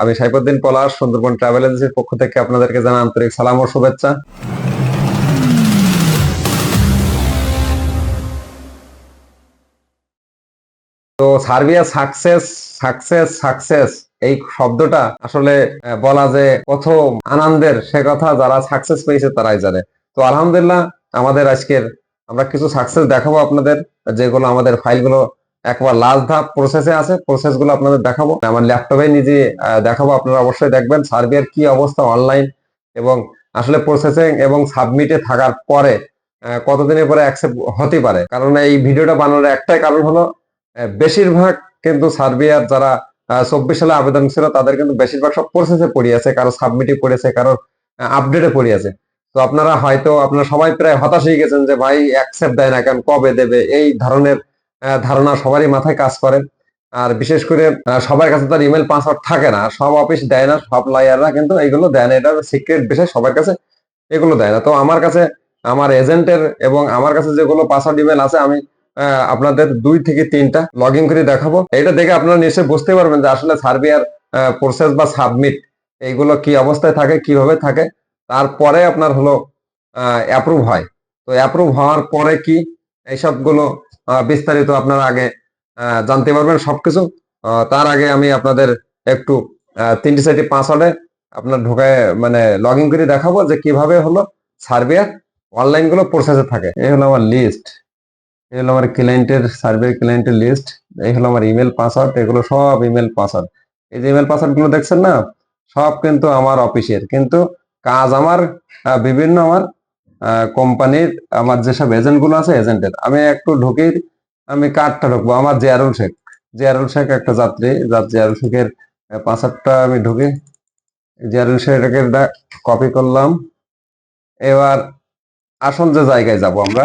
আমি সাইফুদ্দিন পলাশ, সুন্দরবন ট্রাভেল এজেন্সির পক্ষ থেকে আপনাদেরকে জানাই আন্তরিক সালাম ও শুভেচ্ছা। তো সার্বিয়া সাকসেস সাকসেস সাকসেস, এই শব্দটা আসলে বলা যে কত আনন্দের সে কথা যারা সাকসেস পেয়েছে তারাই জানে। তো আলহামদুলিল্লাহ আমাদের আজকের আমরা কিছু সাকসেস দেখাবো আপনাদের, যেগুলো আমাদের ফাইলগুলো একবার লাস্ট ধাপ প্রসেসে আছে প্রসেসগুলো আপনাদের দেখাবো। আমার ল্যাপটপে নিজে দেখাবো, আপনারা অবশ্যই দেখবেন সার্বিয়ার কি অবস্থা অনলাইন এবং আসলে প্রসেসিং এবং সাবমিটে থাকার পরে কতদিনের পরে অ্যাকসেপ্ট হতে পারে। কারণ এই ভিডিওটা বানানোর একটাই কারণ হলো বেশিরভাগ কিন্তু সার্বিয়ার যারা চব্বিশ সালে আবেদন ছিল, তাদের কিন্তু বেশিরভাগ সব প্রসেসে পড়িয়েছে কারও সাবমিটে পড়েছে কারও আপডেটে পড়িয়েছে তো আপনারা হয়তো, আপনারা সবাই প্রায় হতাশ হয়ে গেছেন যে, ভাই অ্যাকসেপ্ট দেয় না কেন? কবে দেবে? এই ধরনের ধারণা সবারই মাথায় কাজ করে। আর বিশেষ করে সবার কাছে তার ইমেল পাসওয়ার্ড থাকে না। সব অফিস দেয় না সব লাইয়াররা কিন্তু এইগুলো দেয় না। এটা সিক্রেট বিষয় সবার কাছে এগুলো দেয় না। তো আমার কাছে আমার এজেন্টের এবং আমার কাছে যেগুলো পাসওয়ার্ড ইমেল আছে আমি আপনাদের দুই থেকে তিনটা লগ ইন করে দেখাবো। এটা দেখে আপনারা নিশ্চয়ই বুঝতে পারবেন যে আসলে সার্বিয়ার প্রসেস বা সাবমিট এইগুলো কি অবস্থায় থাকে কীভাবে থাকে। তারপরে আপনার হলো অ্যাপ্রুভ হয়। তো অ্যাপ্রুভ হওয়ার পরে কি এইসবগুলো আহ, বিস্তারিত আপনারা আগে জানতে পারবেন সবকিছু। তার আগে আমি আপনাদের একটু তিনটি চারটি পাসওয়ার্ডে আপনার ঢোকায় মানে লগ ইন করে দেখাবো যে কীভাবে হলো সার্বিয়ার অনলাইনগুলো প্রসেসে থাকে। এই হলো আমার লিস্ট এই হলো আমার ক্লায়েন্টের সার্ভে ক্লায়েন্টের লিস্ট এই হলো আমার ইমেল পাসওয়ার্ড এগুলো সব ইমেল পাসওয়ার্ড এই যে ইমেল পাসওয়ার্ডগুলো দেখছেন না, সব কিন্তু আমার অফিসের কিন্তু কাজ আমার বিভিন্ন আমার কোম্পানির আমার যেসব এজেন্টগুলো আছে এজেন্টের আমি একটু ঢুকি আমি কার্ডটা ঢুকবো। আমার জিয়ারুল শেখ। জিয়ারুল শেখ একটা যাত্রী। যার জিয়ারুল শেখের পাসওয়ার্ডটা আমি ঢুকি। জিয়ারুল শেখের কপি করলাম। এবার আসল যে জায়গায় যাব আমরা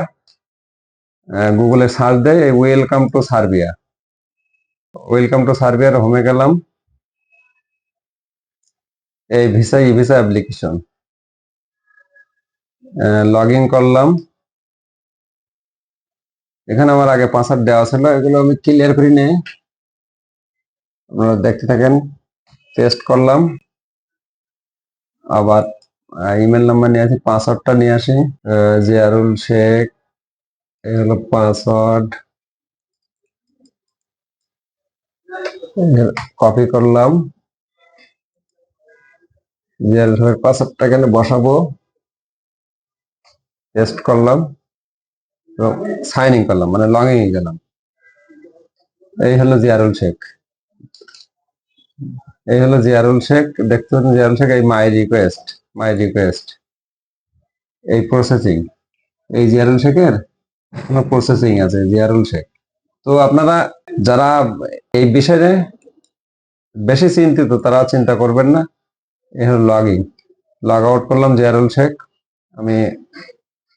গুগলে সার্চ দেয় welcome to Serbia welcome to সার্বিয়ার হোমে গেলাম। এই visa e visa application log in করলাম। এখানে আমার আগে পাসওয়ার্ড দেওয়া ছিল, এগুলো আমি ক্লিয়ার করে নিই আপনারা দেখতে থাকেন টেস্ট করলাম। আবার ইমেল নাম্বার নিয়ে আসি পাসওয়ার্ডটা নিয়ে আসি। জিয়ারুল শেখ, এই হলো পাসওয়ার্ড কপি করলাম। জিয়ারুল শেখের পাসওয়ার্ডটা এখানে বসাবো। টেস্ট করলাম সাইন ইন করলাম মানে লগ ইন গেলাম। এই হলো জিয়ারুল শেখ। এই হলো জিয়ারুল শেখ। দেখতে পাচ্ছেন জিয়ারুল শেখ, এই মাই রিকোয়েস্ট মাই রিকোয়েস্ট এই প্রসেসিং এই জিয়ারুল শেখের প্রসেসিং আছে, জিয়ারুল শেখ। তো আপনারা যারা এই বিষয়ে বেশি চিন্তিত, তারা চিন্তা করবেন না। এই হলো লগ লগ আউট করলাম জিয়ারুল শেখ। আমি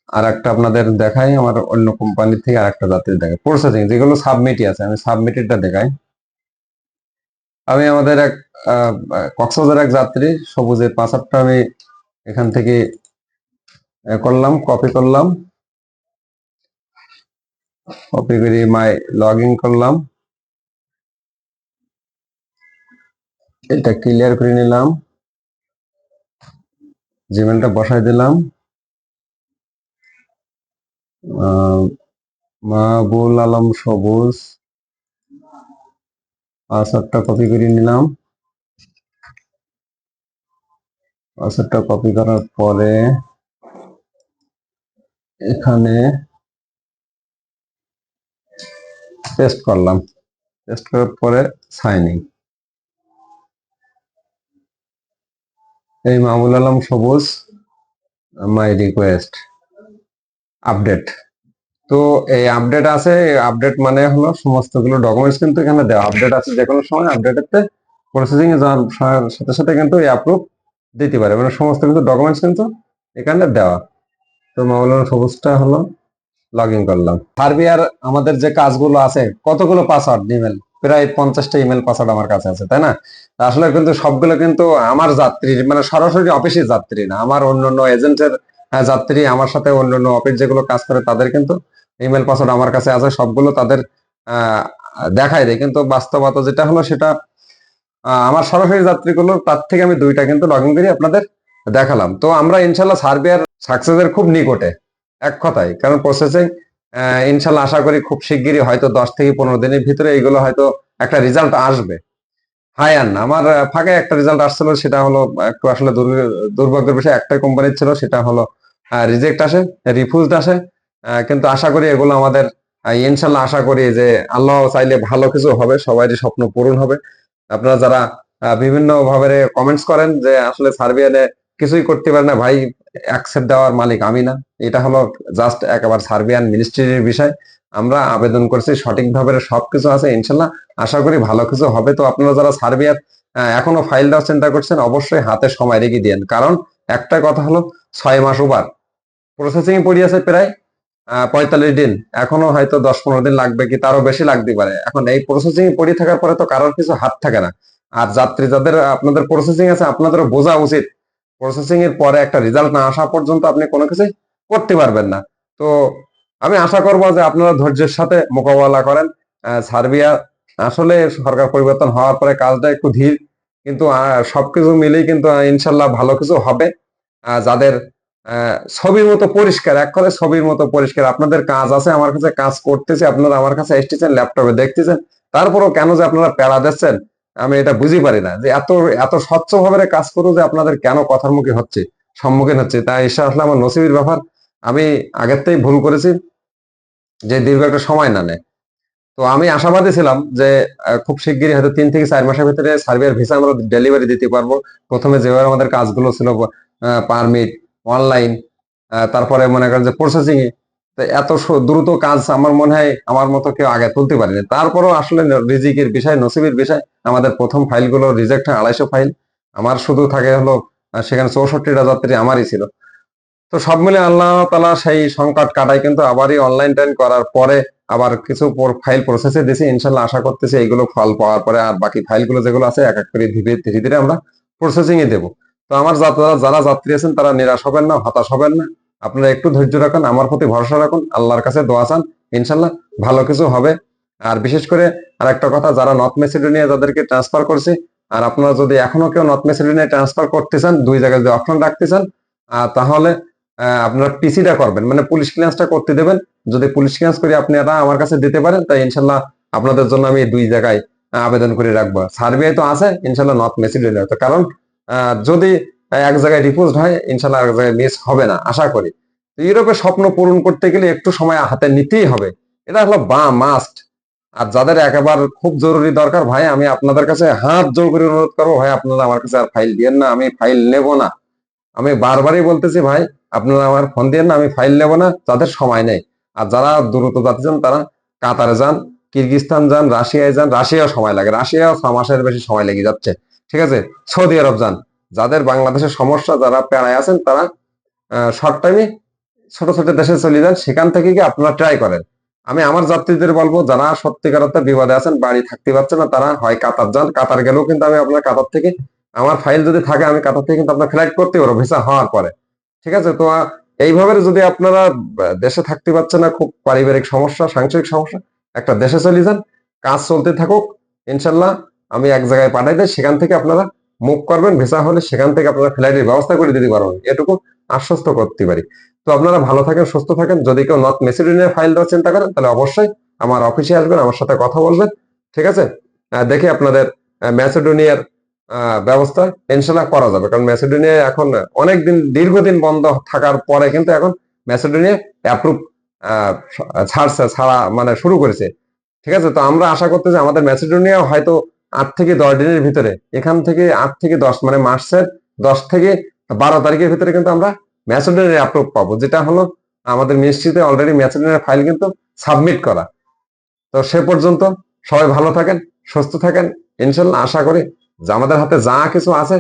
আর একটা আপনাদের দেখাই, আমার অন্য কোম্পানি থেকে আর একটা যাত্রী দেখাই। প্রসেসিং যেগুলো সাবমিটই আছে, আমি সাবমিটেডটা দেখাই। আমি আমাদের এক কক্সবাজার এক যাত্রী, সবুজের পাঁচারটা আমি এখান থেকে করলাম কপি করলাম। কপি করে মাই লগ ইন করলাম। এটা ক্লিয়ার করে নিলাম। জিমেলটা বসাই দিলাম। মাহবুল আলম সবুজ। পাসওয়ার্ডটা কপি করে নিলাম। পাসওয়ার্ডটা কপি করার পরে এখানে পেস্ট করলাম। পেস্ট করার পরে সাইনিং এই মাহবুল আলম সবুজ মাই রিকোয়েস্ট আপডেট তো এই আপডেট আছে আপডেট মানে হলো সমস্তগুলো ডকুমেন্টস কিন্তু এখানে দেওয়া। আপডেট আছে যে কোনো সময় আপডেটের প্রসেসিং এ যাওয়ার সাথে সাথে কিন্তু এই অ্যাপ্রুভ দিতে পারে। মানে সমস্ত কিন্তু ডকুমেন্টস কিন্তু এখানে দেওয়া। তো মাওলানা সবুজটা হলো লগ ইন করলাম। সার্বিয়ার আমাদের যে কাজগুলো আছে, কতগুলো পাসওয়ার্ড ইমেল প্রায় পঞ্চাশটা ইমেল পাসওয়ার্ড আমার কাছে আছে, তাই না? আসলে কিন্তু সবগুলো কিন্তু আমার যাত্রী মানে সরাসরি অফিসের যাত্রী না, আমার অন্য অন্য এজেন্টের যাত্রী আমার সাথে অন্য অন্য অফিস যেগুলো কাজ করে তাদের কিন্তু ইমেল পাসওয়ার্ড আমার কাছে আছে, সবগুলো তাদের দেখায় দেয়। কিন্তু বাস্তবতা যেটা হলো সেটা আমার সরাসরি যাত্রীগুলো তার থেকে আমি দুইটা কিন্তু লগ ইন করে আপনাদের দেখালাম। তো আমরা ইনশাল্লাহ সার্বিয়ার সাকসেসের খুব নিকটে, এক কথায়। কারণ প্রসেসিং ইনশাল্লাহ আশা করি খুব শিগগিরই হয়তো দশ থেকে পনেরো দিনের ভিতরে এইগুলো হয়তো একটা রেজাল্ট আসবে। হাই আর না আমার ফাঁকে একটা রেজাল্ট আসছিল, সেটা হলো একটু আসলে দুর্ভাগ্যের বিষয়, একটাই কোম্পানির ছিল, সেটা হলো রিজেক্ট আসে রিফিউজড আসে কিন্তু আশা করি এগুলো আমাদের ইনশাল্লাহ আশা করি যে আল্লাহ চাইলে ভালো কিছু হবে, সবারই স্বপ্ন পূরণ হবে। আপনারা যারা বিভিন্ন ভাবে কমেন্টস করেন যে আসলে সার্বিয়ানে কিছুই করতে পারে না, ভাই অ্যাকসেপ্ট দেওয়ার মালিক আমি না। এটা হলো জাস্ট একেবারে সার্বিয়ান মিনিস্ট্রির বিষয়। আমরা আবেদন করছি সঠিকভাবে সবকিছু আছে, ইনশাল্লাহ। আশা করি ভালো কিছু হবে। তো আপনারা যারা সার্বিয়ার এখনও ফাইল দেওয়ার চিন্তা করছেন, অবশ্যই হাতে সময় রেখে দিন কারণ একটা কথা হলো, ছয় মাস ওভার। প্রসেসিং পড়িয়েছে প্রায় পঁয়তাল্লিশ দিন। এখনও হয়তো দশ পনেরো দিন লাগবে কি, তারও বেশি লাগতে পারে। এখন এই প্রসেসিং পড়িয়ে থাকার পরে তো কারোর কিছু হাত থাকে না। আর যাত্রী যাদের, আপনাদের প্রসেসিং আছে, আপনাদেরও বোঝা উচিত। প্রসেসিং এর পরে একটা রেজাল্ট না আসা পর্যন্ত আপনি কোনো কিছুই করতে পারবেন না। তো আমি আশা করব যে আপনারা ধৈর্যের সাথে মোকাবেলা করেন। সার্বিয়া, আসলে সরকার পরিবর্তন হওয়ার পরে কাজটা একটু ধীর, কিন্তু সবকিছু মিলেই কিন্তু ইনশাল্লাহ ভালো কিছু হবে। যাদের ছবির মতো পরিষ্কার, এক করে ছবির মতো পরিষ্কার, আপনাদের কাজ আছে, আমার কাছে কাজ করতেছে, আপনারা আমার কাছে এসতেছেন ল্যাপটপে দেখতেছেন, তারপরেও কেন যে আপনারা প্যারা দিচ্ছেন, আমি এটা বুঝি পারি না। যে এত এত স্বচ্ছ ভাবে কাজ করো যে আপনাদের কেন কথার মুখে হচ্ছে, সম্মুখীন হচ্ছে তাই ঈশ্বর আসলে আমার নসিবের ব্যাপার। আমি আগের থেকেই ভুল করেছি যে দীর্ঘ একটা সময় না নেয়। তো আমি আশাবাদী ছিলাম যে খুব শিগগিরই হয়তো তিন থেকে চার মাসের ভিতরে সার্বিয়ার ভিসা আমরা ডেলিভারি দিতে পারব। প্রথমে যেভাবে আমাদের কাজগুলো ছিল পারমিট অনলাইন তারপরে মনে করেন যে প্রসেসিং এত দ্রুত কাজ আমার মনে হয় আমার মতো কেউ আগে তুলতে পারেনি। তারপরেও আসলে রিজিকের বিষয়, নসিবের বিষয়, আমাদের প্রথম ফাইলগুলো রিজেক্ট হয় আড়াইশো ফাইল আমার শুধু থাকে হলো সেখানে চৌষট্টিটা যাত্রী আমারই ছিল। তো সব মিলে আল্লাহ তালা সেই সংকট কাটাই কিন্তু আবারই অনলাইন টাইন করার পরে আবার কিছু ফাইল প্রসেসে দিয়েছি ইনশাল্লাহ আশা করতেছি এইগুলো ফল পাওয়ার পরে আর বাকি ফাইলগুলো যেগুলো আছে, এক এক করে ধীরে ধীরে ধীরে আমরা প্রসেসিং এ দেবো। তো আমার যাত্রা, যারা যাত্রী আছেন তারা নিরাশ হবেন না, হতাশ হবেন না। আপনারা একটু ধৈর্য রাখুন, আমার প্রতি ভরসা রাখুন, আল্লাহর কাছে দোয়া চান, ইনশাল্লাহ ভালো কিছু হবে। আর বিশেষ করে আর একটা কথা, যারা নর্থ মেসিডোনিয়া যাদেরকে ট্রান্সফার করছে, আর আপনারা যদি এখনও কেউ নর্থ মেসিডোনিয়া ট্রান্সফার করতে চান, দুই জায়গায় যদি অপশন রাখতে চান তাহলে আপনারা পিসিটা করবেন। মানে পুলিশ ক্লিয়ারেন্সটা করতে দেবেন। যদি পুলিশ ক্লিয়ারেন্স করে আপনারা আমার কাছে দিতে পারেন তাই ইনশাল্লাহ আপনাদের জন্য আমি দুই জায়গায় আবেদন করে রাখব। সার্বিয়ায় তো আছে, ইনশাল্লাহ নর্থ মেসিডোনিয়া তো কারণ যদি এক জায়গায় রিপোজ হয়, ইনশাল্লাহ এক জায়গায় মিস হবে না, আশা করি। তো ইউরোপের স্বপ্ন পূরণ করতে গেলে একটু সময় হাতে নিতেই হবে। এটা হলো বা মাস্ট আর যাদের একেবারে খুব জরুরি দরকার, ভাই, আমি আপনাদের কাছে হাত জোর করে অনুরোধ করব, ভাই, আপনারা আমার কাছে আর ফাইল দিয়েন না, আমি ফাইল নেব না। আমি বারবারই বলতেছি, ভাই আপনারা আমার ফোন দিয়ে না, আমি ফাইল নেব না যাদের সময় নেই। আর যারা দ্রুত যাতে যান, তারা কাতারে যান কিরগিস্তান যান, রাশিয়ায় যান, রাশিয়াও সময় লাগে। রাশিয়াও ছ মাসের বেশি সময় লেগে যাচ্ছে। ঠিক আছে? সৌদি আরব যান। যাদের বাংলাদেশের সমস্যা, যারা প্যারায় আছেন, তারা শর্ট টাইমে ছোট ছোট দেশে চলে যান, সেখান থেকে কি আপনারা ট্রাই করেন। আমি আমার যাত্রীদের বলব, যারা সত্যিকার বিপদে আছেন, বাড়ি থাকতে পারছেন না, তারা হয় কাতার যান। কাতার গেলেও কিন্তু আমি আপনার কাতার থেকে, আমার ফাইল যদি থাকে, আমি কাতার থেকে কিন্তু আপনার ফ্লাইট করতে পারব ভিসা হওয়ার পরে। ঠিক আছে? তো এইভাবে যদি আপনারা দেশে থাকতে পারছেন না, খুব পারিবারিক সমস্যা, সাংসারিক সমস্যা, একটা দেশে চলে যান, কাজ চলতে থাকুক, ইনশাল্লাহ আমি এক জায়গায় পাঠাই দেয় সেখান থেকে আপনারা মুভ করবেন, ভিসা হলে সেখান থেকে আপনারা ফ্লাইটের ব্যবস্থা করে দিতে পারবেন। এটুকু আশ্বস্ত করতে পারি। তো আপনারা ভালো থাকেন, সুস্থ থাকেন, যদি কেউ নর্থ মেসিডোনিয়া ফাইল দেওয়ার চিন্তা করেন, তাহলে অবশ্যই আমার অফিসে আসবেন, আমার সাথে কথা বলবেন, ঠিক আছে? দেখে আপনাদের ম্যাসেডোনিয়ার ব্যবস্থা ইনশাল্লাহ করা যাবে। কারণ ম্যাসেডোনিয়া এখন অনেক দিন দীর্ঘদিন বন্ধ থাকার পরে কিন্তু এখন ম্যাসেডোনিয়া অ্যাপ্রুভ ছাড়ছে, ছাড়া মানে শুরু করেছে। ঠিক আছে? তো আমরা আশা করতে যে আমাদের ম্যাসেডোনিয়া হয়তো আট থেকে দশ দিনের ভিতরে, এখান থেকে আট থেকে দশ মানে মার্চের দশ থেকে বারো তারিখের ভিতরে কিন্তু আমরা ম্যাসেডোনিয়ার অ্যাপ্রুভ পাবো, যেটা হলো আমাদের মিনিস্ট্রিতে অলরেডি ম্যাসেডোনিয়ার ফাইল কিন্তু সাবমিট করা। তো সে পর্যন্ত সবাই ভালো থাকেন, সুস্থ থাকেন। ইনশাল্লাহ আশা করি যে আমাদের হাতে যা কিছু আছে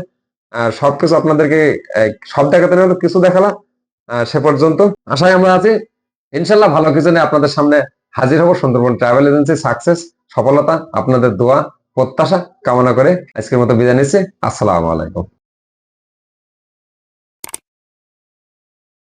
সবকিছু আপনাদেরকে সব দেখাতে না কিছু দেখালা সে পর্যন্ত। আশায় আমরা আছি, ইনশাল্লাহ ভালো কিছু নিয়ে আপনাদের সামনে হাজির হব। সুন্দরবন ট্রাভেল এজেন্সি সাকসেস, সফলতা, আপনাদের দোয়া, প্রত্যাশা, কামনা করে আজকের মতো বিদায় নিচ্ছি। আসসালামু আলাইকুম।